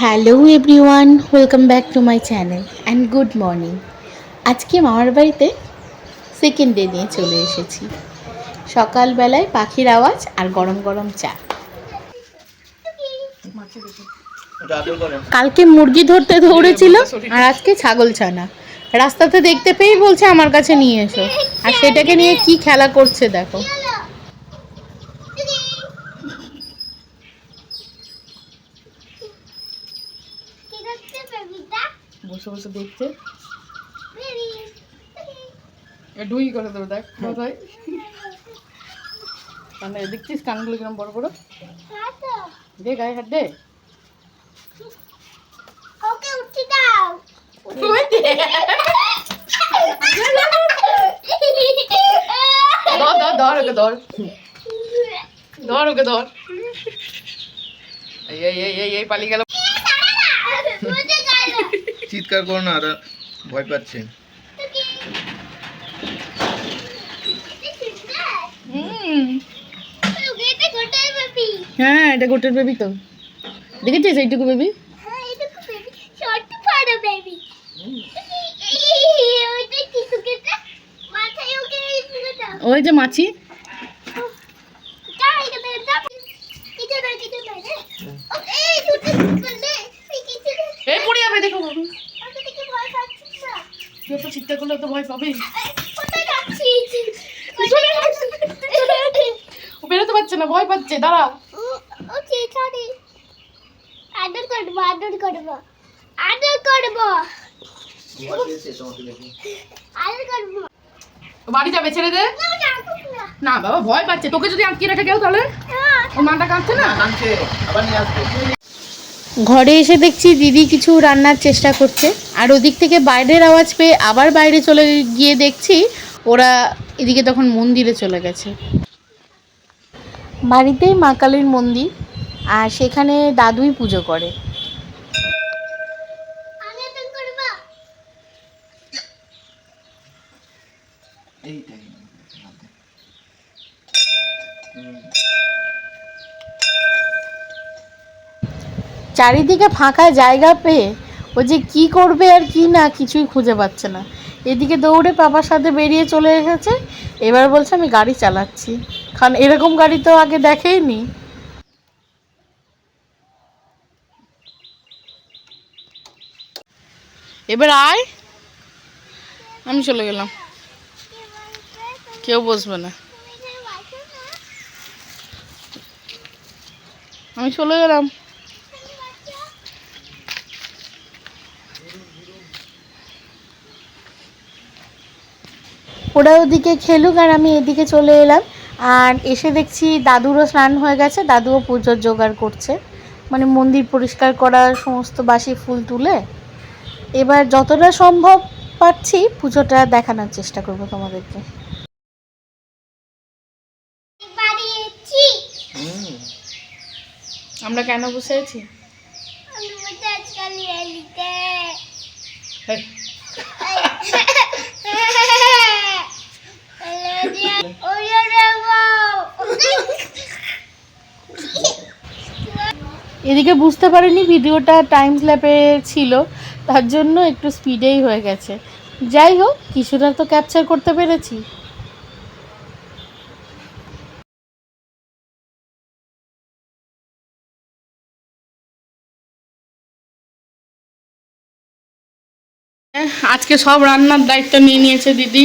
Hello everyone, welcome back to my channel and good morning. আজকে মামার বাড়িতে second day নিয়ে চলে এসেছি। সকালবেলায় পাখির আওয়াজ আর গরম গরম চা। কালকে মুরগি ধরতে দৌড়েছিল আর আজকে ছাগল ছানা। রাস্তাতে দেখতে পেয়েই বলছে আমার কাছে নিয়ে এসো। আর সেটাকে নিয়ে কি খেলা করছে দেখো। বসে বসে দেখছে ডুই করে দেবো দেখ কোথায় মানে দেখছিস কানগুলো কিরম বড় বড় দে গায়ে হাত দে ওকে উঠি দাও ধর ধর ধর ওকে ধর ধর ওকে ধর এই এই এই এই এই পালিয়ে গেল চিৎকার করো না আর ভয় পাচ্ছে। হ্যাঁ এটা গোটের বেবি তো। দেখেছিস এইটুকু বেবি ওই যে মাছি এই পড়ে যাবে দেখো তুই তো চিৎকার করলে তো ভয় পাবে। ও বেরোতে পারছে না ভয় পাচ্ছে দাঁড়া আদর করব আদর করব। আদর করব। আদর করব। ও বাড়ি যাবে ছেড়ে দে। না, বাবা ভয় পাচ্ছে। তোকে যদি আটকে রেখে কেউ তাহলে? ওর মাটা কাঁদছে না? কাঁদছে আবার নিয়ে আসবে। ঘরে এসে দেখছি দিদি কিছু রান্নার চেষ্টা করছে। আর ওদিক থেকে বাইরের আওয়াজ পেয়ে আবার বাইরে চলে গিয়ে দেখছি ওরা এদিকে তখন মন্দিরে চলে গেছে। বাড়িতেই মা কালীর মন্দির, আর সেখানে দাদুই পুজো করে। এইটাই। চারিদিকে ফাঁকা জায়গা পেয়ে ও যে কি করবে আর কি না কিছুই খুঁজে পাচ্ছে না। এদিকে দৌড়ে পাপার সাথে বেরিয়ে চলে এসেছে। এবার বলছে, আমি গাড়ি চালাচ্ছি। কারণ এরকম গাড়ি তো আগে দেখেইনি। এবার আয়। আমি চলে গেলাম। কেউ বসবে না। আমি চলে গেলাম। ওরা ওদিকে খেলুক আর আমি এদিকে চলে এলাম। আর এসে দেখছি দাদুরও স্নান হয়ে গেছে দাদুও পুজোর জোগাড় করছে। মানে মন্দির পরিষ্কার করা সমস্ত বাসি ফুল তুলে। এবার যতটা সম্ভব পারছি পুজোটা দেখানোর চেষ্টা করব তোমাদেরকে। আমরা কেন বসে আছি? আমি বলতে আজকাল এদিকে বুঝতে পারিনি ভিডিওটা টাইম স্ল্যাপে ছিল তার জন্য একটু স্পিডেই হয়ে গেছে। যাই হোক কিছুটা তো ক্যাপচার করতে পেরেছি। আজকে সব রান্নার দায়িত্ব নিয়ে নিয়েছে দিদি।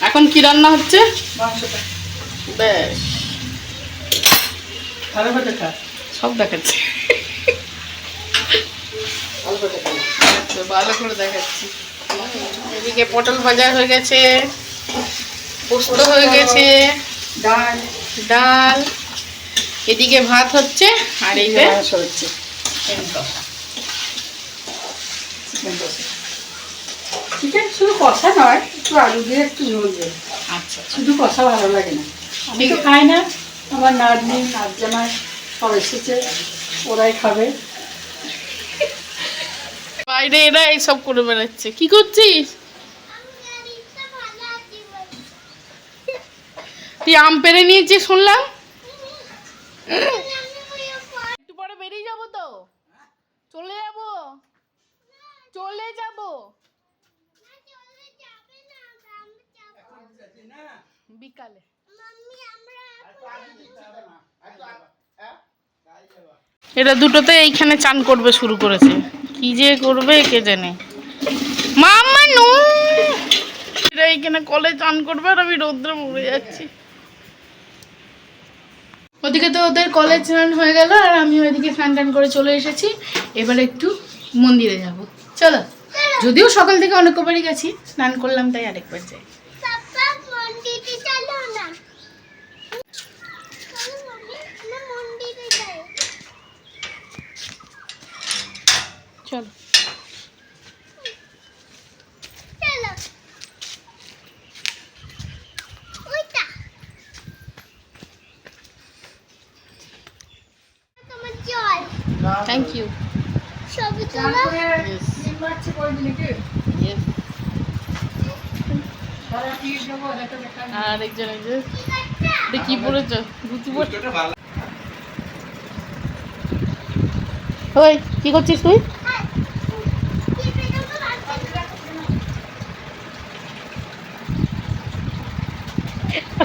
এখন কি রান্না হচ্ছে? বেশ। সব দেখাচ্ছে। ভালো করে খা। আচ্ছা, দেখাচ্ছি। এদিকে পটল ভাজা হয়ে গেছে পোস্ত হয়ে গেছে ডাল। ডাল। এদিকে ভাত হচ্ছে আর এই যে মাংস হচ্ছে। চিকেন শুধু কষা নয় একটু আলু দিয়ে একটু আচ্ছা, আচ্ছা শুধু কষা ভালো লাগে না। আমি তো খাই না আমার নাতনি সব এসেছে ওরাই খাবে। বাইরে এরা এইসব করে বেড়াচ্ছে। কি করছিস? তুই আম পেরে নিয়েছিস শুনলাম? একটু পরে বেরিয়ে যাব তো। চলে যাব। চলে যাব। বিকালে। এটা দুটোতে এইখানে চান করবে শুরু করেছে। কি যে করবে কে জানে। মামা নু! এটা এইখানে কলে চান করবে আর আমি রৌদ্রে মরে যাচ্ছি। ওদিকে তো ওদের কলেজ স্নান হয়ে গেল আর আমি ওইদিকে স্নান টান করে চলে এসেছি। এবার একটু মন্দিরে যাব। চলো। যদিও সকাল থেকে অনেক অনেকবারই গেছি স্নান করলাম তাই আরেকবার যাই। দেবো দেখা দেখা আর একজন যে। কি পড়েছো ধুতি ওই কি করছিস তুই?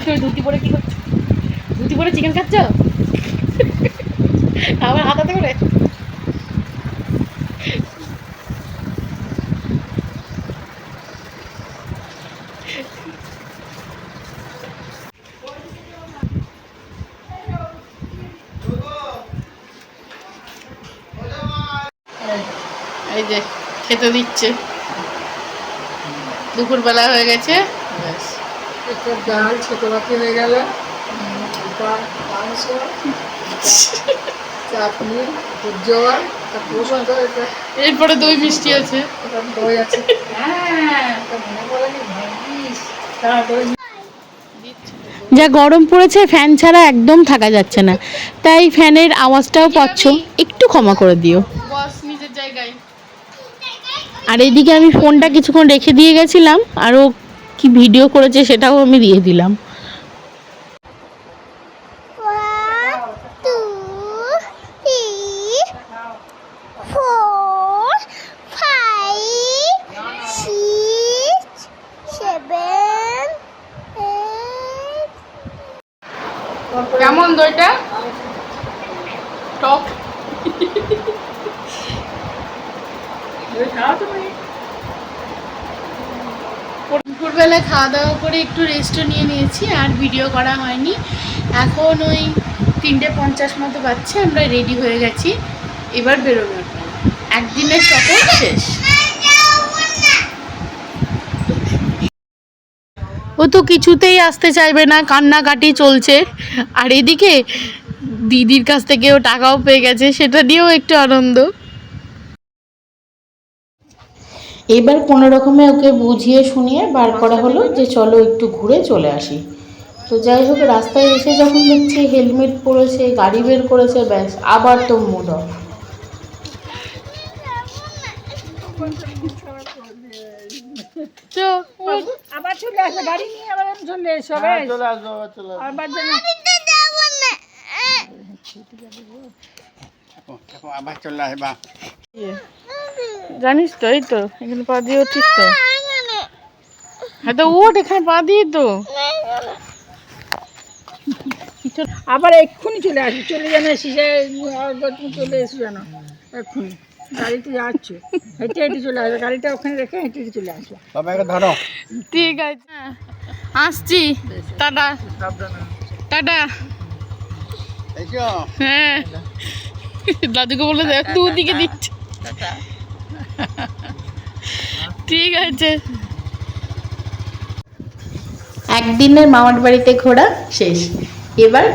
তুই ধুতি পরে কি করছিস ধুতি পরে চিকেন খাচ্ছ? আবার হাতাতে করে? এই যে খেতে দিচ্ছে। দুপুরবেলা হয়ে গেছে। ব্যাস। একটা ডাল ছোট বাকি হয়ে গেল। মাংস চাটনি এরপরে দই মিষ্টি আছে। দই আছে। হ্যাঁ। মনে যা গরম পড়েছে ফ্যান ছাড়া একদম থাকা যাচ্ছে না। তাই ফ্যানের আওয়াজটাও পাচ্ছ একটু ক্ষমা করে দিও। নিজের আর এদিকে আমি ফোনটা কিছুক্ষণ রেখে দিয়ে গেছিলাম আর ও কি ভিডিও করেছে সেটাও আমি দিয়ে দিলাম। কেমন দইটা? টপ খাওয়া তো দুপুরবেলা খাওয়া দাওয়া করে একটু রেস্টও নিয়ে নিয়েছি, আর ভিডিও করা হয়নি। এখন ওই তিনটে পঞ্চাশ মতো বাজছে, আমরা রেডি হয়ে গেছি। এবার বেরোনোর একদিনের সফর শেষ। ও তো কিছুতেই আসতে চাইবে না, কান্নাকাটি চলছে। আর এদিকে দিদির কাছ থেকেও টাকাও পেয়ে গেছে, সেটা নিয়েও একটু আনন্দ। এবার কোনো রকমে ওকে বুঝিয়ে শুনিয়ে বার করা হলো যে চলো একটু ঘুরে চলে আসি। তো যাই হোক রাস্তায় এসে যখন দেখছি হেলমেট পরেছে গাড়ি বের করেছে ব্যাস আবার তো মুড অফ আবার চলে আসবে গাড়ি নিয়ে আবার চলে এসো হ্যাঁ, চলে আসব আবার চলে আসব আবার যেন আবার চলে আসবা। জানিস তো এই তো এখানে পা দিয়ে উঠিস তো। হ্যাঁ তো ওঠ এখানে পা দিয়ে তো। আবার এক্ষুনি চলে আসবে চলে যেন এসে তুমি চলে এসো যেন এক্ষুনি। গাড়িতে যাচ্ছ হেঁটে হেঁটে চলে আসবে গাড়িটা ওখানে রেখে হেঁটে হেঁটে চলে আসবে। ধরো ঠিক আছে হ্যাঁ, আসছি টাটা। টাটা। হ্যাঁ। দাদুকে বলে দেখ দুদিকে দিচ্ছে। ঠিক আছে। একদিনের মামার বাড়িতে ঘোরা শেষ। এবার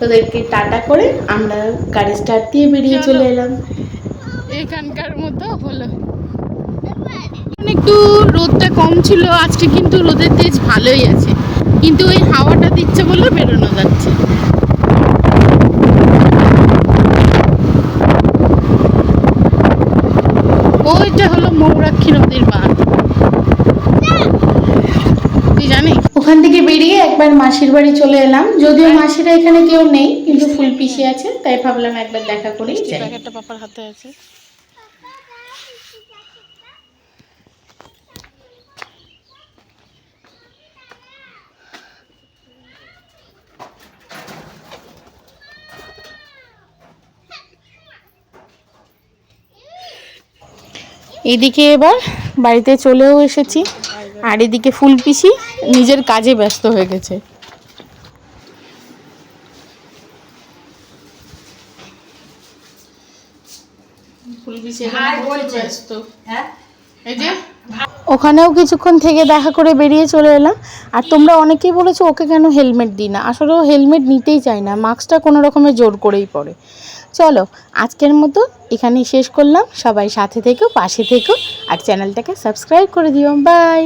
তোদেরকে টাটা করে আমরা গাড়ি স্টার্ট দিয়ে বেরিয়ে চলে। এলাম। এখানকার মতো হলো। একটু রোদটা কম ছিল আজকে কিন্তু রোদের তেজ ভালোই আছে। কিন্তু ওই হাওয়াটা দিচ্ছে বলে বেরোনো যাচ্ছে। ওইটা হলো মৌরাক্ষী নদীর বাঁধ। তুই জানিস? ওখান থেকে বেরিয়ে একবার মাসির বাড়ি চলে এলাম। যদিও মাসিরা এখানে কেউ নেই কিন্তু ফুল পিসি আছে তাই ভাবলাম একবার দেখা করেই যাই। প্যাকেটটা পাপার হাতে আছে। এদিকে এবার বাড়িতে চলেও এসেছি। আর এদিকে ফুল পিসি নিজের কাজে ব্যস্ত হয়ে গেছে। ওখানেও কিছুক্ষণ থেকে দেখা করে বেরিয়ে চলে এলাম। আর তোমরা অনেকেই বলেছ ওকে কেন হেলমেট দিই না? আসলে ও হেলমেট নিতেই চায় না। মাস্কটা কোনো রকমের জোর করেই পড়ে চলো, আজকের মতো এখানেই শেষ করলাম। সবাই সাথে থেকো, পাশে থেকো, আর চ্যানেলটাকে সাবস্ক্রাইব করে দিও। বাই!